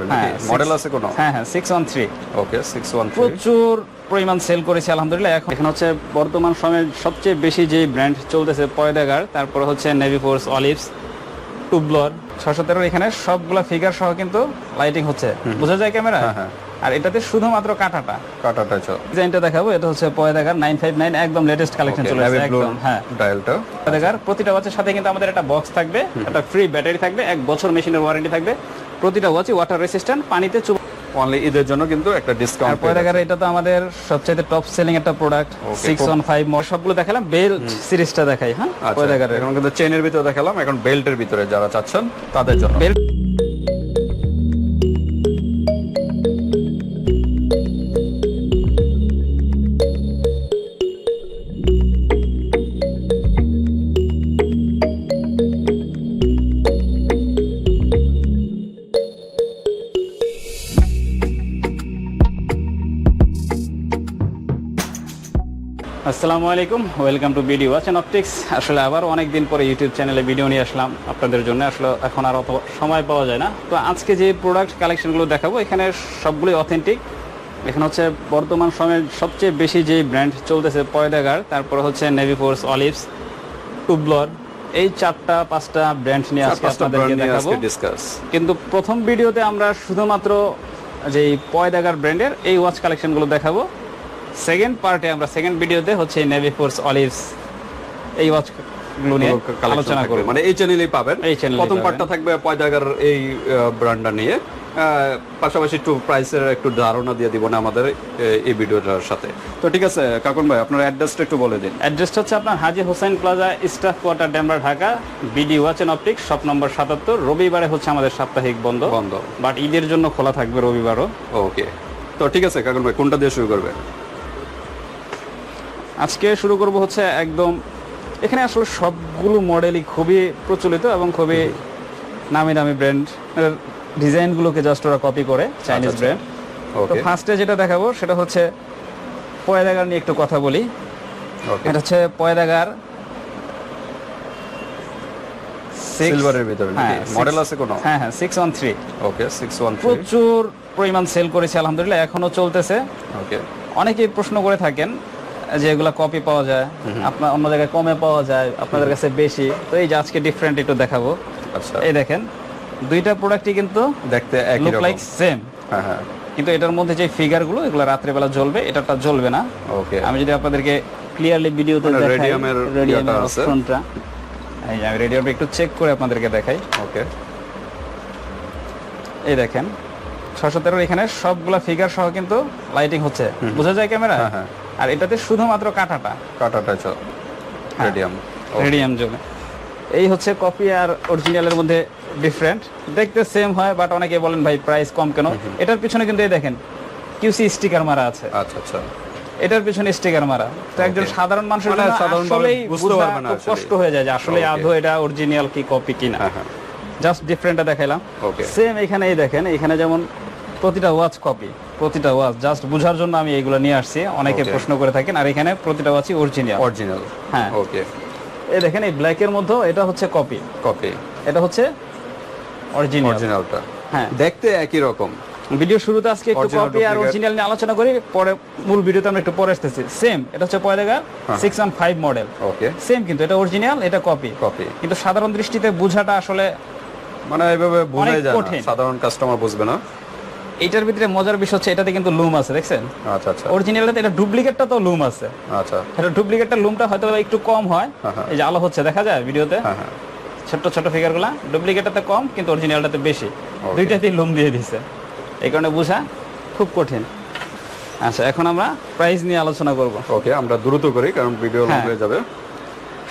ভিতরে হ্যাঁ, মডেল আছে কোনো? হ্যাঁ হ্যাঁ six one three okay six one প্রচুর পরিমাণ সেল করেছে আলহামদুলিল্লাহ। এখন এখানে হচ্ছে বর্তমান সময়ে সবচেয়ে বেশি যে ব্র্যান্ড চলতেছে পয়দাগার তারপর হচ্ছে নেভি ফোর্স অলিভস টুবলর ছশো এখানে সবগুলা ফিগার সহ কিন্তু লাইটিং হচ্ছে। বোঝা যায় ক্যামেরা। আর এটাতে শুধুমাত্র কাটাটা। কাটাটা চল ডিজাইনটা দেখাবো এটা হচ্ছে পয়দাগার নাইন ফাইভ নাইন একদম লেটেস্ট কালেকশন চলে আসছে একদম হ্যাঁ। ডায়ালটা পয়দাগার প্রতিটা ওয়াচের সাথে কিন্তু আমাদের একটা বক্স থাকবে একটা ফ্রি ব্যাটারি থাকবে এক বছর মেশিনের ওয়ারেন্টি থাকবে। প্রতিটা ওয়াচই ওয়াটার রেসিস্ট্যান্ট পানিতে চুপ অনলি ঈদের জন্য কিন্তু একটা ডিসকাউন্ট পেয়ে পয়দাগারে এটা তো আমাদের সবচেয়ে টপ সেলিং একটা প্রোডাক্ট Okay, সিক্স খুব- মোর ফাইভ সবগুলো দেখালাম বেল সিরিজটা দেখাই হ্যাঁ? পরে পয়দাগারের এখন কিন্তু চেনের ভিতরে দেখালাম এখন বেল্টের ভিতরে যারা চাচ্ছেন তাদের জন্য। বেল আসসালামু আলাইকুম welcome to watch and optics. আসলে আবার অনেক দিন পরে ইউটিউব চ্যানেলে ভিডিও নিয়ে আসলাম আপনাদের জন্য। আসলে এখন আর অত সময় পাওয়া যায় না। তো আজকে যে প্রোডাক্ট কালেকশনগুলো দেখাবো এখানে সবগুলোই অথেন্টিক এখানে হচ্ছে বর্তমান সময়ে সবচেয়ে বেশি যে ব্র্যান্ড চলতেছে পয়দাগার তারপর হচ্ছে নেভি ফোর্স অলিভস টুবলর এই চারটা পাঁচটা ব্র্যান্ড নিয়ে আজকে আপনাদেরকে দেখাবো। ডিসকাস কিন্তু প্রথম ভিডিওতে আমরা শুধুমাত্র যে পয়দাগার ব্র্যান্ডের এই ওয়াচ কালেকশনগুলো দেখাবো। সেকেন্ড পার্টে আমরা সেকেন্ড ভিডিওতে হচ্ছে নেভি ফোর্স অলিভস এই আলোচনা করব। মানে এই চ্যানেলেই পাবেন। প্রথম পার্টটা থাকবে পয়দাগার এই ব্র্যান্ডটা নিয়ে। পাশাপাশি একটু প্রাইসের একটু ধারণা দিয়ে দিব না আমাদের এই ভিডিওটার সাথে। তো ঠিক আছে কাকুন ভাই আপনার অ্যাড্রেসটা একটু বলে দিন। অ্যাড্রেসটা হচ্ছে আপনার Haji Hossain plaza staff quarter Demra Dhaka BD watch and optics shop number সাতাত্তর। রবিবারে হচ্ছে আমাদের সাপ্তাহিক বন্ধ। বন্ধ। বাট ঈদের জন্য খোলা থাকবে রবিবারও। ওকে তো ঠিক আছে কাকুন ভাই কোনটা দিয়ে শুরু করবেন? আজকে শুরু করব হচ্ছে একদম এখানে আসলে সবগুলো মডেলই খুবই প্রচলিত এবং খুবই নামি দামি ব্র্যান্ড ডিজাইনগুলোকে জাস্ট ওরা কপি করে চাইনিজ আচ্ছা। ব্র্যান্ড তো ওকে ফার্স্টে যেটা দেখাবো সেটা হচ্ছে পয়দাগার নিয়ে একটু কথা বলি। এটা হচ্ছে পয়দাগার সিলভারের ভিতরে হ্যাঁ, মডেল আছে কোনো? হ্যাঁ হ্যাঁ six one three okay six one প্রচুর পরিমাণ সেল করেছে আলহামদুলিল্লাহ এখনও চলতেছে। ওকে অনেকেই প্রশ্ন করে থাকেন যে এগুলা কপি পাওয়া যায় আপনার অন্য জায়গায় কমে পাওয়া যায় আপনাদের কাছে বেশি। তো এই যে আজকে ডিফারেন্ট একটু দেখাবো। আচ্ছা। এই দেখেন দুইটা প্রোডাক্টই কিন্তু দেখতে লুক লাইক সেম হ্যাঁ হ্যাঁ। কিন্তু এটার মধ্যে যে ফিগারগুলো এগুলো রাত্রেবেলা জ্বলবে এটাটা জ্বলবে না। ওকে আমি যদি আপনাদেরকে ক্লিয়ারলি ভিডিওতে মানে দেখাই রেডিয়ামের রেডিয়ামের অপশনটা এই আমি রেডিয়ামটা একটু চেক করে আপনাদেরকে দেখাই। ওকে এই দেখেন ছশো তেরোর এখানে সবগুলা ফিগার সহ কিন্তু লাইটিং হচ্ছে। বোঝা যায় ক্যামেরা হ্যাঁ, হ্যাঁ। আর এটাতে শুধুমাত্র কাটাটা। কাটাটা চল হ্যাঁ। রেডিয়াম রেডিয়াম জন্য এই হচ্ছে কপি আর অরিজিনালের মধ্যে ডিফারেন্ট দেখতে সেম হয় বাট অনেকে বলেন ভাই প্রাইস কম কেন? এটার পিছনে কিন্তু এই দেখেন কিউসি স্টিকার মারা আছে। আচ্ছা আচ্ছা। এটার পিছনে স্টিকার মারা। তো একজন সাধারণ মানুষের মানে জন্য আসলেই বুঝতে পারবে না কষ্ট হয়ে যায় যে আসলে. আদৌ এটা অরিজিনাল কি কপি কিনা। হ্যাঁ হ্যাঁ। জাস্ট ডিফারেন্টটা দেখাইলাম. সেম এখানে এই দেখেন এখানে যেমন প্রতিটা ওয়াচ কপি প্রতিটা ওয়াচ জাস্ট বোঝার জন্য আমি এইগুলো নিয়ে আসছি। অনেকে প্রশ্ন করে থাকেন আর এখানে প্রতিটা ওয়াচই অরিজিনাল অরিজিনাল হ্যাঁ। ওকে এই দেখেন এই ব্ল্যাকের মধ্যেও এটা হচ্ছে কপি কপি এটা হচ্ছে অরিজিনাল অরিজিনালটা হ্যাঁ। দেখতে একই রকম। ভিডিও শুরুতে আজকে একটু কপি আর অরিজিনাল নিয়ে আলোচনা করি পরে মূল ভিডিওতে আমরা একটু পরে আসতেছি। সেম এটা হচ্ছে পয়দাগার হ্যাঁ। Six one five model okay same কিন্তু এটা অরিজিনাল এটা কপি কপি কিন্তু সাধারণ দৃষ্টিতে বোঝাটা আসলে মানে এইভাবে বোঝাই যায় না। সাধারণ কাস্টমার বুঝবে না। এটার ভিতরে মজার বিষয় হচ্ছে এটাতে কিন্তু লুম আছে দেখছেন? আচ্ছা আচ্ছা। অরিজিনালটাতে এটা ডুপ্লিকেটটা তো লুম আছে। আচ্ছা। এটা ডুপ্লিকেটটা লুমটা হয়তো একটু কম হয়। হ্যাঁ, হ্যাঁ। এই যে আলো হচ্ছে দেখা যায় ভিডিওতে? হ্যাঁ হ্যাঁ। ছোট ছোট ফিগারগুলা ডুপ্লিকেটটাতে কম কিন্তু অরিজিনালটাতে বেশি। দুইটাতেই লুম দিয়ে দিছে। এই কারণে বোঝা খুব কঠিন। আচ্ছা এখন আমরা প্রাইস নিয়ে আলোচনা করব। ওকে আমরা দ্রুত করি কারণ ভিডিও লং হ্যাঁ। হয়ে যাবে।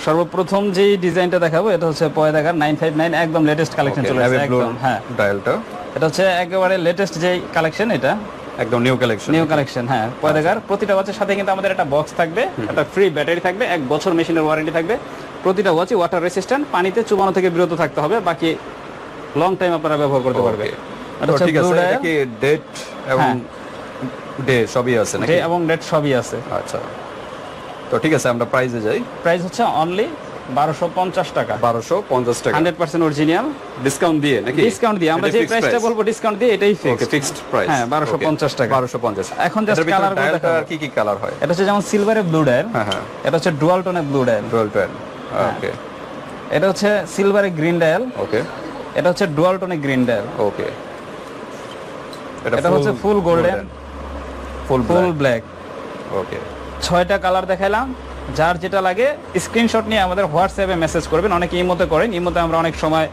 সর্বপ্রথম যে ডিজাইনটা দেখাবো এটা হচ্ছে পয়দাগার নাইন ফাইভ নাইন একদম লেটেস্ট কালেকশন চলে আসছে একদম হ্যাঁ। ডায়ালটা এটা হচ্ছে একেবারে লেটেস্ট যে কালেকশন এটা একদম নিউ কালেকশন নিউ কালেকশন হ্যাঁ পয়দাগার। প্রতিটা ওয়াচের সাথে কিন্তু আমাদের একটা বক্স থাকবে একটা ফ্রি ব্যাটারি থাকবে এক বছর মেশিনের ওয়ারেন্টি থাকবে। প্রতিটা ওয়াচই ওয়াটার রেসিস্ট্যান্ট পানিতে চুবানো থেকে বিরত থাকতে হবে বাকি লং টাইম আপনারা ব্যবহার করতে পারবে ঠিক আছে এটা কি ডেট এবং হ্যাঁ। ডে সবই আছে নাকি? এবং ডেট সবই আছে। আচ্ছা। তো ঠিক আছে আমরা প্রাইজে যাই। প্রাইস হচ্ছে অনলি বারোশো পঞ্চাশ টাকা। বারোশো পঞ্চাশ টাকা। Hundred percent original. ডিসকাউন্ট দিয়ে নাকি? ডিসকাউন্ট দিয়ে। আমরা যে প্রাইসটা বলব ডিসকাউন্ট দিয়ে এটাই ফিক্সড প্রাইস হ্যাঁ, 1250 টাকা। বারোশো পঞ্চাশ। এখনগুলো দেখাবো। কি কি কালার হয়? এটা হচ্ছে যেমন সিলভারে ব্লু ডায়াল হ্যাঁ হ্যাঁ। এটা হচ্ছে ডুয়াল টোনে ব্লু ডায়াল ডুয়েল হ্যাঁ। ওকে এটা হচ্ছে সিলভারে গ্রিন ডায়াল ওকে এটা হচ্ছে ডুয়াল টোনে গ্রিন ডায়াল ওকে এটা হচ্ছে full golden, full full black okay ছয়টা কালার দেখাইলাম। যার যেটা লাগে স্ক্রিনশট নিয়ে আমাদের হোয়াটসঅ্যাপে মেসেজ করবেন। অনেকে ইমোতে করেন ইমোতে আমরা অনেক সময়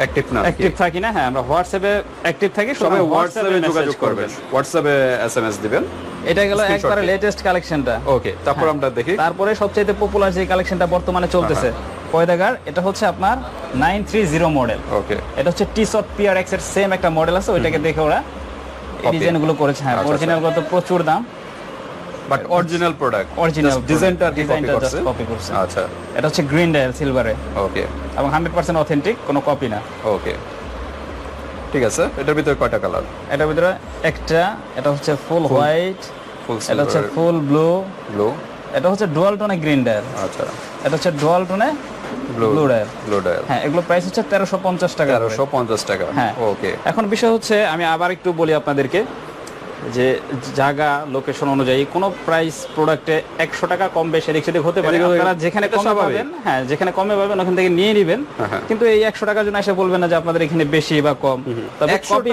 অ্যাক্টিভ না অ্যাক্টিভ থাকি। না। হ্যাঁ আমরা হোয়াটসঅ্যাপে অ্যাক্টিভ থাকি সবাই সবাই হোয়াটসঅ্যাপে হোয়াটসঅ্যাপে যোগাযোগ করবেন। হোয়াটসঅ্যাপে এসএমএস দিবেন। এটা গেল একবারে লেটেস্ট কালেকশনটা ওকে তারপর আমরা দেখি। তারপরে সবচেয়ে পপুলার যে কালেকশনটা বর্তমানে চলতেছে পয়দাগার এটা হচ্ছে আপনার nine three zero model okay এটা হচ্ছে টি শট পিআর এক্সের সেম একটা মডেল আছে ওইটাকে দেখে ওরা এই করেছে। হ্যাঁ আচ্ছা, অরিজিনালগুলো প্রচুর দাম। বাট অরিজিনাল প্রোডাক্ট Original ডিজাইনটা আর কি কপি করছে? আচ্ছা। এটা হচ্ছে গ্রিন ডায়াল সিলভারে ওকে এবং হান্ড্রেড পার্সেন্ট অথেন্টিক কোনো কপি না। ওকে ঠিক আছে এটার ভিতরে কয়টা কালার এটার ভিতরে একটা এটা হচ্ছে ফুল হোয়াইট ফুল এটা হচ্ছে ফুল ব্লু ব্লু এটা হচ্ছে ডুয়াল টোনে গ্রিন ডায়াল আচ্ছা। এটা হচ্ছে ডুয়াল টোনে ব্লু ডায়াল হ্যাঁ এগুলো প্রাইস হচ্ছে তেরোশো পঞ্চাশ টাকা করে। তেরোশো পঞ্চাশ টাকা। হ্যাঁ। ওকে এখন বিষয় হচ্ছে আমি আবার একটু বলি আপনাদেরকে। যে জায়গা লোকেশন অনুযায়ী কোনো প্রাইস প্রোডাক্টে একশো টাকা কম বেশি এদিক সেদিক হতে পারে। আপনারা যেখানে কমে পাবেন হ্যাঁ যেখানে কমে পাবেন ওখান থেকে নিয়ে নেবেন। হ্যাঁ, হ্যাঁ। কিন্তু এই একশো টাকার জন্য এসে বলবেন না যে আপনাদের এখানে বেশি বা কম। তবে কপি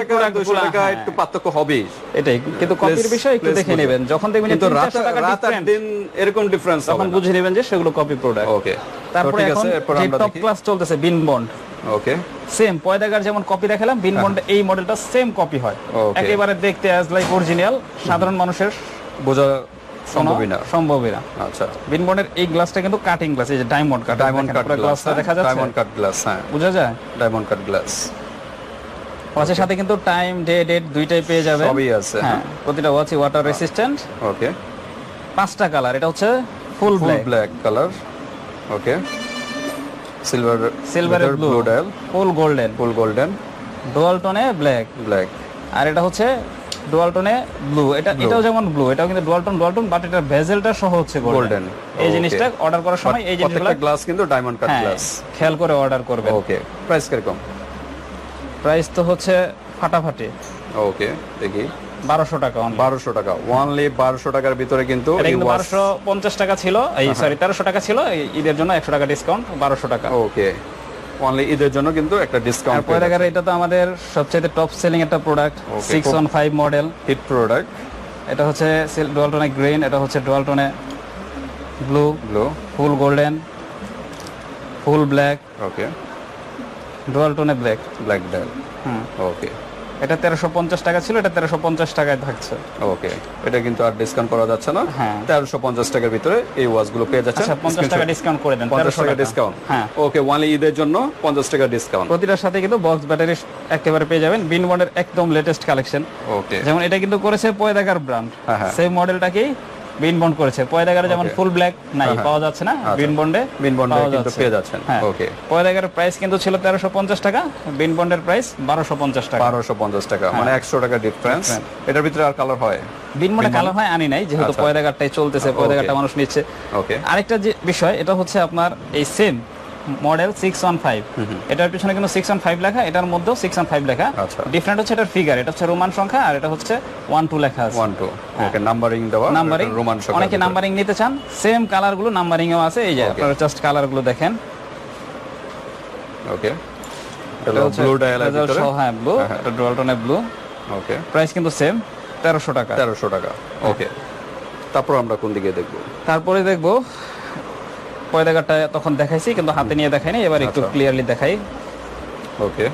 টাকা একটু পার্থক্য হবেই। এটাই কিন্তু কপির বিষয় একটু দেখে নেবেন। যখন দেখবেন কিন্তু রাত রাত দিন এরকম ডিফারেন্স তখন বুঝে নেবেন যে সেগুলো কপি প্রোডাক্ট ওকে তারপরে ঠিক এখন টপ ক্লাস চলতেছে বিন বন্ড ওকে সেম পয়দাগার যেমন কপি দেখালাম বিন বন্ড এই মডেলটা সেম কপি হয়. একেবারে দেখতে অ্যাজ লাইক অরিজিনাল সাধারণ মানুষের বোঝা সম্ভবই না। সম্ভবই না। আচ্ছা। বিন বন্ডের এই গ্লাসটা কিন্তু কাটিং গ্লাস এই যে diamond cut diamond cut glass গ্লাসটা দেখা যাচ্ছে? ডায়মন্ড কাট গ্লাস হ্যাঁ। বোঝা যায়? ডায়মন্ড কাট গ্লাস ওয়াচের সাথে কিন্তু টাইম ডে ডেট দুইটাই পেয়ে যাবে সবই আছে, হ্যাঁ প্রতিটা ওয়াচই ওয়াটার রেসিস্ট্যান্ট ওকে পাঁচটা কালার এটা হচ্ছে full black colour okay silver silver blue dial full golden full golden dual টোনে black black আর এটা হচ্ছে ডুয়াল টোনে ব্লু এটা এটাও যেমন ব্লু এটাও কিন্তু dual tone dual tone but এটা ভেজেলটা সহ হচ্ছে গোল্ডেন এই জিনিসটা অর্ডার করার সময় এই জিনিসগুলো প্রত্যেকটা গ্লাস কিন্তু ডায়মন্ড কাট গ্লাস খেয়াল করে অর্ডার করবেন। ওকে প্রাইস কীরকম? প্রাইস তো হচ্ছে ফাটাফাটি। ওকে দেখি। বারোশো টাকা। বারোশো টাকা। ওয়ানলি বারোশো টাকার ভিতরে কিন্তু বারোশো পঞ্চাশ টাকা ছিল। এই সরি তেরোশো টাকা ছিল। ঈদের জন্য একশো টাকা ডিসকাউন্ট বারোশো টাকা। ওকে অনলি ঈদের জন্য কিন্তু একটা ডিসকাউন্ট পয়দাগারে এটা তো আমাদের সবচেয়ে টপ সেলিং একটা product six one five model hit product এটা হচ্ছে ডুয়ালটনে গ্রিন এটা হচ্ছে ডুয়ালটনে blue blue full golden full black okay ডুয়ালটনে black black dial হুম। ওকে এটা তেরোশো পঞ্চাশ টাকা ছিল এটা তেরোশো পঞ্চাশ টাকায় থাকছে। ওকে এটা কিন্তু আর ডিসকাউন্ট করা যাচ্ছে না। হ্যাঁ। তেরোশো পঞ্চাশ টাকার ভিতরে এই ওয়াচগুলো পেয়ে যাচ্ছেন। আচ্ছা পঞ্চাশ টাকা ডিসকাউন্ট করে দেন পঞ্চাশ টাকা ডিসকাউন্ট হ্যাঁ। ওকে ওয়ানলি ঈদের জন্য পঞ্চাশ টাকা ডিসকাউন্ট প্রতিটার সাথে কিন্তু বক্স ব্যাটারি একেবারে পেয়ে যাবেন বিন বন্ডের একদম লেটেস্ট কালেকশন ওকে। যেমন এটা কিন্তু করেছে পয়দাকার ব্র্যান্ড হ্যাঁ। সেই মডেলটাকেই বিন বন্ড করেছে। পয়দাগারে যেমন ফুল ব্ল্যাক নাই হ্যাঁ, হ্যাঁ। পাওয়া যাচ্ছে না আচ্ছা। বিন বন্ডে বিন বন্ডে কিন্তু পেয়ে যাচ্ছেন। হ্যাঁ। ওকে পয়দাগারের প্রাইস কিন্তু ছিল তেরোশো পঞ্চাশ টাকা বিন বন্ডের প্রাইস বারোশো পঞ্চাশ টাকা। বারোশো পঞ্চাশ টাকা মানে একশো টাকা ডিফারেন্স এটার ভিতরে আর কালার হয়? বিন বন্ডে কালার হয় আনি নাই যেহেতু আচ্ছা। পয়দাগারটাই চলতেছে পয়দাগারটা মানুষ নিচ্ছে। ওকে আরেকটা যে বিষয় এটা হচ্ছে আপনার এই same model six one five এটার পিছনে কিন্তু সিক্স ওয়ান ফাইভ লেখা এটার মধ্যেও সিক্স ওয়ান ফাইভ লেখা। আচ্ছা। ডিফারেন্ট হচ্ছে এটার ফিগার এটা হচ্ছে রোমান সংখ্যা আর এটা হচ্ছে ওয়ান টু লেখা আছে। ওয়ান টু ওকে নাম্বারিং দেওয়া নাম্বারিং রোমান অনেকে নাম্বারিং নিতে চান সেম কালারগুলো নাম্বারিং এও আছে এই যে আপনারা জাস্ট কালারগুলো দেখেন। ওকে এটা ব্লু ভিতরে। হ্যাঁ ব্লু হ্যাঁ, হ্যাঁ। এটা ব্লু ওকে প্রাইস কিন্তু সেম তেরোশো টাকা। তেরোশো টাকা। ওকে তারপর আমরা কোন দিকে দেখব? তারপরে দেখব পয়দাগারটা তখন দেখাইছি কিন্তু হাতে নিয়ে দেখাইনি এবার একটু আচ্ছা। ক্লিয়ারলি দেখাই। Okay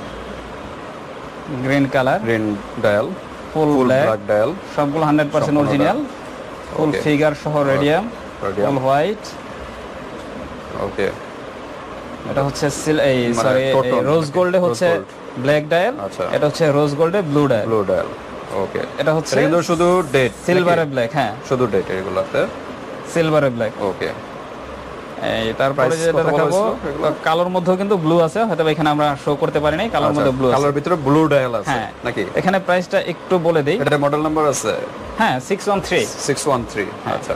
green colour green dial full black dial সবগুলো hundred percent original full figure সহ রেডিয়াম. ফুল হোয়াইট ওকে এটা হচ্ছে সিল এই সরি রোজ গোল্ডে হচ্ছে ব্ল্যাক ডায়াল আচ্ছা। এটা হচ্ছে rose গোল্ডে blue dial blue dial okay এটা হচ্ছে শুধু ডেট সিলভারে ব্ল্যাক হ্যাঁ। শুধু ডেট এগুলোতে? সিলভারে ব্ল্যাক ওকে Price যেটা দেখাবো কালোর মধ্যেও কিন্তু ব্লু আছে হয়তো এখানে আমরা শো করতে পারি নাই কালোর মধ্যে ব্লু কালার ভিতরে ব্লু ডায়াল আছে হ্যাঁ নাকি? এখানে প্রাইসটা একটু বলে দেই। এটা মডেল নাম্বার আছে? হ্যাঁ সিক্স ওয়ান থ্রি 613 হ্যাঁ। আচ্ছা।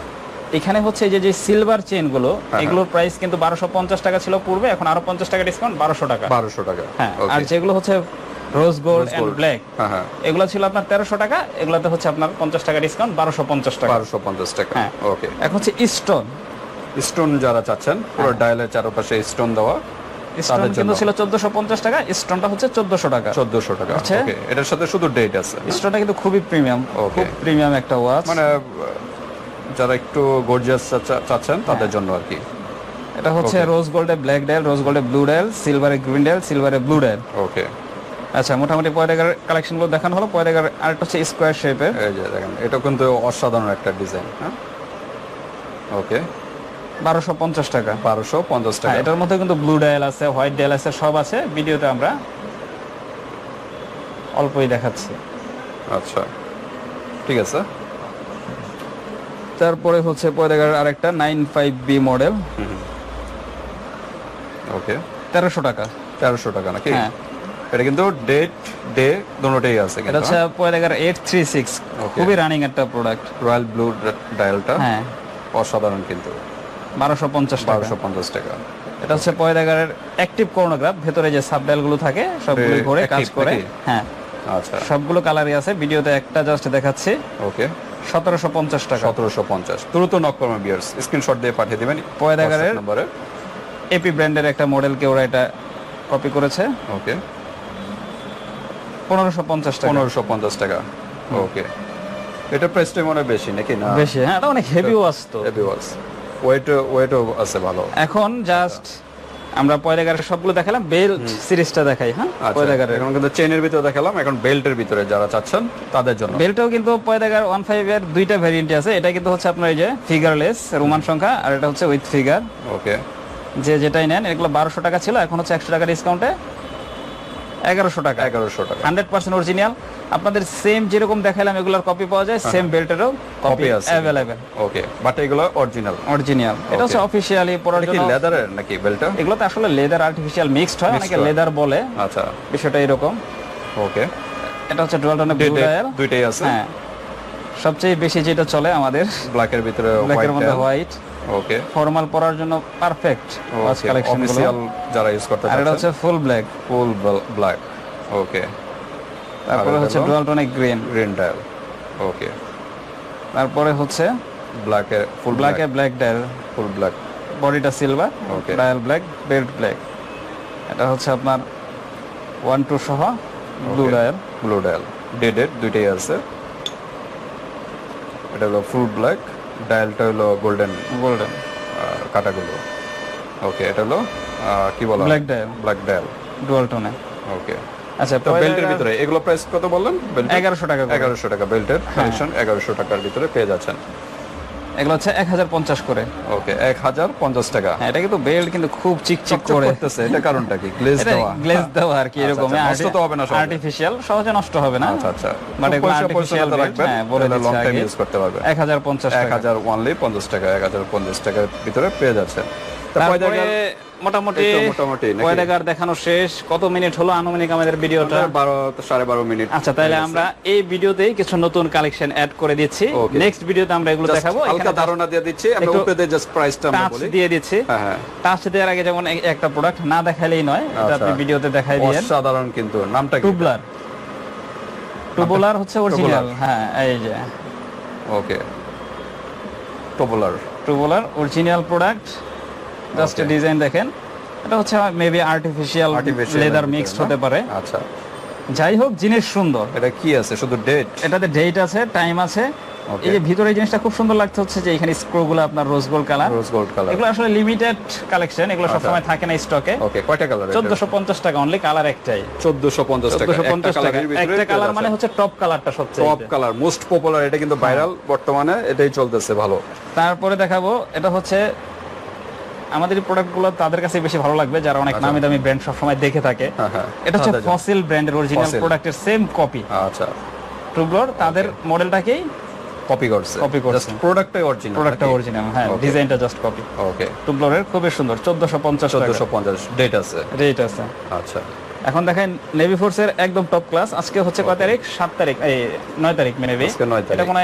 এখানে হচ্ছে যে যে সিলভার চেনগুলো হ্যাঁ। এগুলোর প্রাইস কিন্তু বারোশো পঞ্চাশ টাকা ছিল পূর্বে এখন আরও পঞ্চাশ টাকা ডিসকাউন্ট বারোশো টাকা। বারোশো টাকা হ্যাঁ আর যেগুলো হচ্ছে রোজ গোল্ড এন্ড ব্ল্যাক এগুলো ছিল আপনার তেরোশো টাকা এগুলোতে হচ্ছে আপনার পঞ্চাশ টাকা ডিসকাউন্ট বারোশো পঞ্চাশ টাকা। বারোশো পঞ্চাশ টাকা হ্যাঁ। ওকে এখন হচ্ছে স্টোন স্টোন যারা চাচ্ছেন পুরো ডায়ালের চারপাশে স্টোন দেওয়া স্টোন কিন্তু। ছিল চোদ্দশো পঞ্চাশ টাকা স্টোনটা হচ্ছে চোদ্দশো টাকা। চোদ্দশো টাকা। ওকে এটার সাথে শুধু ডেট আছে। স্টোনটা কিন্তু খুবই প্রিমিয়াম. খুব প্রিমিয়াম একটা ওয়াচ মানে যারা একটু গর্জিয়াস চাচ্ছেন তাদের হ্যাঁ। জন্য আর কি। এটা হচ্ছে রোজ গোল্ডে ব্ল্যাক ডায়াল রোজ গোল্ডে ব্লু ডায়াল সিলভারে গ্রিন ডায়াল সিলভারে ব্লু ডায়াল ওকে। আচ্ছা মোটামুটি পয়দাগার কালেকশনগুলো দেখানো হলো পয়দাগার আরেকটা হচ্ছে স্কোয়ার শেপের এই যে দেখেন এটা কিন্তু অসাধারণ একটা ডিজাইন হ্যাঁ? ওকে। বারোশো পঞ্চাশ টাকা। বারোশো পঞ্চাশ হ্যাঁ টাকা এটার মধ্যে কিন্তু ব্লু ডায়াল আছে হোয়াইট ডায়াল আছে সব আছে। ভিডিওতে আমরা অল্পই দেখাচ্ছি। আচ্ছা ঠিক আছে। তারপরে হচ্ছে পয়দাগার আরেকটা nine five B model okay. তেরোশো টাকা। তেরোশো টাকা নাকি? হ্যাঁ। এটা কিন্তু ডেট ডে দুটোটাই আছে এটা হচ্ছে পয়দাগার এইট থ্রি সিক্স. খুবই রানিং একটা প্রোডাক্ট রয়্যাল ব্লু ডায়ালটা হ্যাঁ। অসাধারণ কিন্তু। বারোশো পঞ্চাশ টাকা। বারোশো পঞ্চাশ টাকা। এটা হচ্ছে পয়দাগারের অ্যাক্টিভ করোনোগ্রাফ ভেতরে যে সাবডাইল থাকে সবগুলো ঘুরে কাজ করে। হ্যাঁ। আচ্ছা। সবগুলো কালারই আছে ভিডিওতে একটা জাস্ট দেখাচ্ছি। ওকে। সতেরোশো পঞ্চাশ টাকা। সতেরোশো পঞ্চাশ। দ্রুত নক করবেন বিয়ার্স স্ক্রিনশট দিয়ে পাঠিয়ে দিবেন। পয়দাগারের- নম্বরে এপি ব্র্যান্ডের একটা মডেলকে ওরা এটা কপি করেছে। ওকে। পনেরোশো পঞ্চাশ টাকা। পনেরোশো পঞ্চাশ টাকা। ওকে। এটা প্রাইসটা মনে হয় বেশি নাকি? না? বেশি হ্যাঁ এটা অনেক হেভিও আসতো হেভি ওয়াজ ওয়েট ওয়েটও আছে ভালো। এখন জাস্ট আমরা পয়দাগারের সবগুলো দেখালাম বেল্ট সিরিজটা দেখাই হ্যাঁ? আচ্ছা। এখন কিন্তু চেনের ভিতরে দেখালাম এখন বেল্টের ভিতরে যারা চাচ্ছেন তাদের জন্য। বেল্টও কিন্তু পয়দাগার ওয়ান ফাইভ এর দুইটা ভ্যারিয়েন্ট আছে। এটা কিন্তু হচ্ছে আপনার এই যে ফিগারলেস রোমান সংখ্যা আর এটা হচ্ছে উইথ ফিগার ওকে যে যেটাই নেন এগুলো বারোশো টাকা ছিল এখন হচ্ছে একশো টাকা ডিসকাউন্টে এগারোশো টাকা। এগারোশো টাকা। Hundred percent original. আপনাদের সেম যেরকম দেখালাম এগুলোর কপি পাওয়া যায় সেম বেল্টেরও কপি আছে। অ্যাভেলেবেল ওকে বাট এগুলো অরিজিনাল অরিজিনাল এটা হচ্ছে অফিসিয়ালি পড়ার কি জন্য লেদারের নাকি বেল্টটা এগুলো তো আসলে লেদার আর্টিফিশিয়াল মিক্সড হয় হয়। লেদার বলে। আচ্ছা। বিষয়টা এরকম। ওকে এটা হচ্ছে ডুয়ালটনের ব্লু ডায়াল দুইটাই আছে। হ্যাঁ। সবচেয়ে বেশি যেটা চলে আমাদের ব্ল্যাকের ভিতরে হোয়াইট ওকে ফর্মাল পরার জন্য পারফেক্ট ওয়াচ কালেকশনগুলো। যারা ইউজ করতে আর এটা হচ্ছে ফুল ব্ল্যাক ফুল ব্ল্যাক ওকে তারপরে হচ্ছে হলো? ডুয়ালটনিক গ্রিন গ্রিন ডায়াল ওকে তারপরে হচ্ছে ব্ল্যাকের ফুল ব্ল্যাক ব্ল্যাকে ব্ল্যাক ডায়াল ফুল ব্ল্যাক বডিটা silver Okay. Dial black belt black এটা হচ্ছে আপনার ওয়ান টু সহ ব্লু ডায়াল ব্লু ডায়াল ডেডেড দুইটাই আছে। এটা হলো ফুল ব্ল্যাক ডায়ালটা হলো গোল্ডেন গোল্ডেন কাটাগুলো। ওকে এটা হলো কি বলা black dial black dial dual ডুয়ালটনে okay আচ্ছা তো বেল্টের ভিতরে এগুলো প্রাইস কত বললেন? 1100 টাকা করে। এগারোশো টাকা বেল্টের কালেকশন 1100 টাকার ভিতরে পেয়ে যাচ্ছেন। এগুলো হচ্ছে এক হাজার পঞ্চাশ করে। ওকে এক হাজার পঞ্চাশ টাকা। হ্যাঁ এটা কিন্তু বেল্ট কিন্তু খুব চিকচিক করে। করতেছে এটা কারণটা কি? গ্লেজ দেওয়া? গ্লেজ দেওয়া আর কি আচ্ছা, এরকম আচ্ছা, নষ্ট তো হবে না আর্টিফিশিয়াল সহজে নষ্ট হবে না। আচ্ছা আচ্ছা। মানে artificial রাখবেন হ্যাঁ, বলে লং টাইম ইউজ করতে পারবে এক হাজার পঞ্চাশ এক হাজার ওয়ানলি পঞ্চাশ টাকা এক হাজার পঞ্চাশ টাকার ভিতরে পেয়ে যাচ্ছে। তারপরে মোটামুটি মোটামুটি নাকি? দেখানো শেষ। কত মিনিট হলো আনুমানিক আমাদের ভিডিওটা? আমাদের বারো সাড়ে বারো মিনিট আচ্ছা তাহলে আমরা এই ভিডিওতেই কিছু নতুন কালেকশন অ্যাড করে দিচ্ছি। নেক্সট ভিডিওতে আমরা এগুলো দেখাবো। হালকা ধারণা দিয়ে দিচ্ছি আমরা উপরে জাস্ট প্রাইসটা আমরা বলি। দিয়ে দিচ্ছি। হ্যাঁ হ্যাঁ। টাচ দেওয়ার আগে যেমন একটা প্রোডাক্ট না দেখালেই নয় এটা আচ্ছা। আপনি ভিডিওতে দেখাই দিয়েন। অসাধারণ কিন্তু নামটা কি? টুবলার টুবলার হচ্ছে অরিজিনাল হ্যাঁ এই যে। ওকে টপলার টুবলার অরিজিনাল প্রোডাক্ট জাস্ট ডিজাইন দেখেন। এটা হচ্ছে মেবি আর্টিফিশিয়াল লেদার মিক্সড হতে পারে। আচ্ছা। যাই হোক জিনিস সুন্দর। এটা কি আছে? শুধু ডেট এটাতে ডেট আছে টাইম আছে। এই যে ভিতরে এই জিনিসটা খুব সুন্দর লাগতে হচ্ছে যে এখানে স্ক্রু গুলো আপনার rose gold colour rose gold colour এগুলো আসলে লিমিটেড কালেকশন এগুলো আচ্ছা। সবসময় থাকে না স্টকে ওকে কয়টা কালার চোদ্দশো পঞ্চাশ টাকা অনলি কালার একটাই। চোদ্দশো পঞ্চাশ টাকা। চোদ্দশো পঞ্চাশ টাকা। একটা কালার মানে মানে হচ্ছে টপ কালারটা সবচেয়ে টপ কালার মোস্ট পপুলার এটা কিন্তু ভাইরাল বর্তমানে এটাই চলতেছে ভালো। তারপরে দেখাবো এটা হচ্ছে আমাদের প্রোডাক্টগুলো তাদের কাছে বেশি ভালো লাগবে যারা অনেক নামি দামি ব্র্যান্ড সবসময় দেখে থাকে। আচ্ছা। হ্যাঁ হ্যাঁ। এটা হচ্ছে। ফসিল ব্র্যান্ডের অরিজিনাল প্রোডাক্টের সেম কপি আচ্ছা। ট্রুব্লোর তাদের মডেলটাকেই কপি করছে। Copy করছে। জাস্ট প্রোডাক্টটাই অরিজিনাল প্রোডাক্টটা অরিজিনাল হ্যাঁ ডিজাইনটা জাস্ট কপি ওকে টুবলোরের খুবই সুন্দর চোদ্দশো পঞ্চাশ চোদ্দশো পঞ্চাশ ডেট আছে। রেট আছে। আচ্ছা। এখন দেখেন নেভি ফোর্সের একদম টপ ক্লাস আজকে হচ্ছে কয় তারিখ? সাত তারিখ এই নয় তারিখ মেবি আজকে নয় তারিখ। এটা কোনো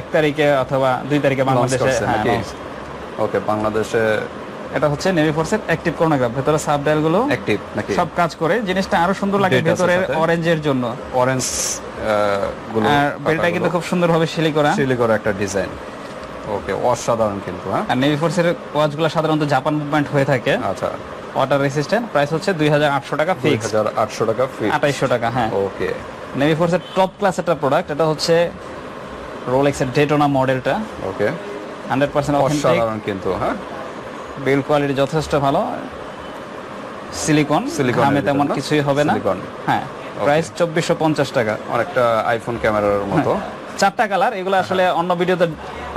এক তারিখে অথবা দুই তারিখে বাংলাদেশে করছে হ্যাঁ। ওকে বাংলাদেশে এটা হচ্ছে নেভি ফোর্সের অ্যাক্টিভ করোনোগ্রাফ ভেতরে সাব ডায়ালগুলো অ্যাক্টিভ নাকি? সব কাজ করে জিনিসটা আরও সুন্দর লাগে ভেতরের অরেঞ্জের জন্য। অরেঞ্জগুলো আর বেলটা কিন্তু খুব সুন্দরভাবে সিলি করা। সিলি করা একটা ডিজাইন ওকে অসাধারণ কিন্তু হ্যাঁ? আর নেভি ফোর্সের ওয়াচগুলো সাধারণত জাপান মুভমেন্ট হয়ে থাকে। আচ্ছা। ওয়াটার রেসিস্ট্যান্ট প্রাইস হচ্ছে দুই হাজার আটশো টাকা ফিক্স হাজার আটশো টাকা ফি আঠাইশশো টাকা হ্যাঁ। ওকে নেভি ফোর্সের টপ ক্লাস একটা প্রোডাক্ট এটা হচ্ছে রোলেক্সের ডেটোনা মডেলটা ওকে হান্ড্রেড পার্সেন্ট অথেন্টিক অসাধারণ কিন্তু হ্যাঁ? বিল্ড কোয়ালিটি যথেষ্ট ভালো। সিলিকন ঘামে তেমন কিছুই হবে না। হ্যাঁ প্রাইস চব্বিশশো পঞ্চাশ টাকা। অনেকটা আইফোন ক্যামেরার মতো। চারটা কালার এগুলো আসলে অন্য ভিডিওতে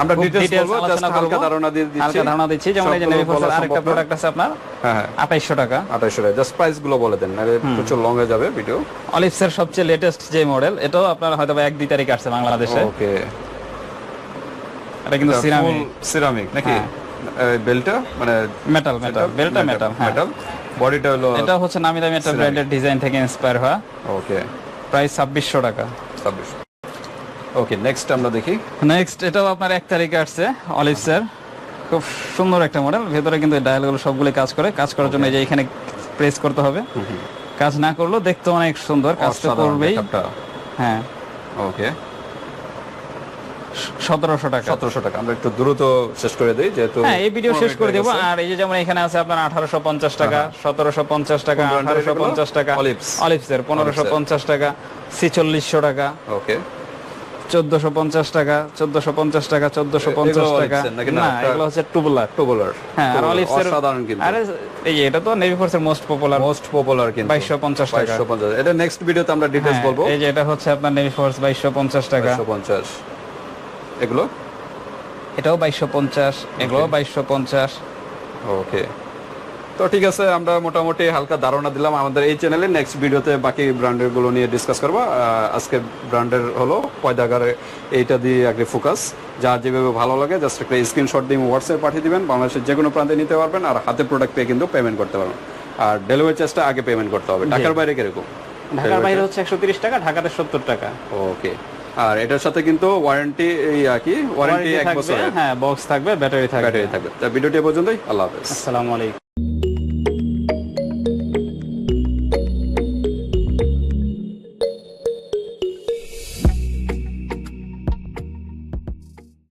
আমরা details বলব, আলোচনা হালকা ধারণা দিয়ে দিচ্ছি। হালকা ধারণা দিচ্ছি যেমন এই যে নেভি ফোর্সের আরেকটা প্রোডাক্ট আছে আপনার হ্যাঁ হ্যাঁ। আঠাইশশো টাকা। আঠাইশো টাকা। জাস্ট প্রাইসগুলো বলে দেন নাহলে প্রচুর লং হয়ে যাবে ভিডিও অলিভসের সবচেয়ে লেটেস্ট যে মডেল এটাও আপনার হয়তো এক দুই তারিখ আসছে বাংলাদেশে। ওকে এটা কিন্তু সিরামিক সিরামিক নাকি? হ্যাঁ। বেলটা মানে মেটাল মেটাল বেলটা মেটাল মেটাল বডিটা হলো এটা হচ্ছে নামি দামি একটা ব্র্যান্ডের ডিজাইন থেকে ইন্সপায়ার হওয়া। ওকে প্রাইস ছাব্বিশশো টাকা। ছাব্বিশ ওকে নেক্সট আমরা দেখি। নেক্সট এটাও আপনার এক তারিখে আসছে অলিভসের খুব সুন্দর একটা মডেল ভেতরে কিন্তু ডায়ালগুলো সবগুলো কাজ করে। কাজ করার জন্য এই যে এখানে প্রেস করতে হবে। কাজ না করলেও দেখতে অনেক সুন্দর কাজ তো অসাধারণ করবেই। হ্যাঁ। ওকে সতেরোশো টাকা। সতেরোশো টাকা। আমরা একটু দ্রুত শেষ করে দিই যেহেতু হ্যাঁ এই ভিডিও শেষ করে দেবো। আর এই যে যেমন এখানে আছে আপনার আঠারোশো পঞ্চাশ টাকা সতেরোশো পঞ্চাশ টাকা আঠারোশো পঞ্চাশ টাকা। Olives। অলিভসের পনেরোশো পঞ্চাশ টাকা ছিচল্লিশশো টাকা। ওকে চোদ্দশো পঞ্চাশ টাকা চোদ্দশো পঞ্চাশ টাকা চোদ্দশো পঞ্চাশ টাকা। না? এগুলো হচ্ছে টুবুলার টোবলার হ্যাঁ আর অলিভসের অসাধারণ কিন্তু। আরে এই এটা তো নেভি ফোর্সের মোস্ট পপুলার মোস্ট পপুলার কিন্তু। 2250 টাকা। 2250 এটা নেক্সট ভিডিওতে আমরা ডিটেইলস বলব। এই যে এটা হচ্ছে আপনার নেভি ফোর্স বাইশশো পঞ্চাশ টাকা। 250 এগুলো? এটাও বাইশশো পঞ্চাশ এগুলো বাইশশো পঞ্চাশ। ওকে তো ঠিক আছে আমরা মোটামুটি হালকা ধারণা দিলাম আমাদের এই চ্যানেলে নেক্সট ভিডিওতে বাকি ব্র্যান্ডেরগুলো নিয়ে ডিসকাস করব। আজকে ব্র্যান্ডের হলো পয়দাগারে এইটা দিয়ে আগে ফোকাস যার যেভাবে ভালো লাগে জাস্ট একটা স্ক্রিনশট দিয়ে হোয়াটসঅ্যাপে পাঠিয়ে দিবেন। বাংলাদেশের যে কোনো প্রান্তে নিতে পারবেন আর হাতে প্রোডাক্ট পেয়ে কিন্তু পেমেন্ট করতে পারবেন। আর ডেলিভারি চার্জটা আগে পেমেন্ট করতে হবে। ঢাকার বাইরে কীরকম? ঢাকার বাইরে হচ্ছে একশো তিরিশ টাকা ঢাকাতে সত্তর টাকা। ওকে আর এটার সাথে কিন্তু ওয়ারেন্টি এই আর কি? ওয়ারেন্টি এক বছর হ্যাঁ বক্স থাকবে ব্যাটারি থাকবে। ব্যাটারি থাকবে। তা ভিডিওটি পর্যন্তই আল্লাহ হাফেজ। আসসালামু আলাইকুম।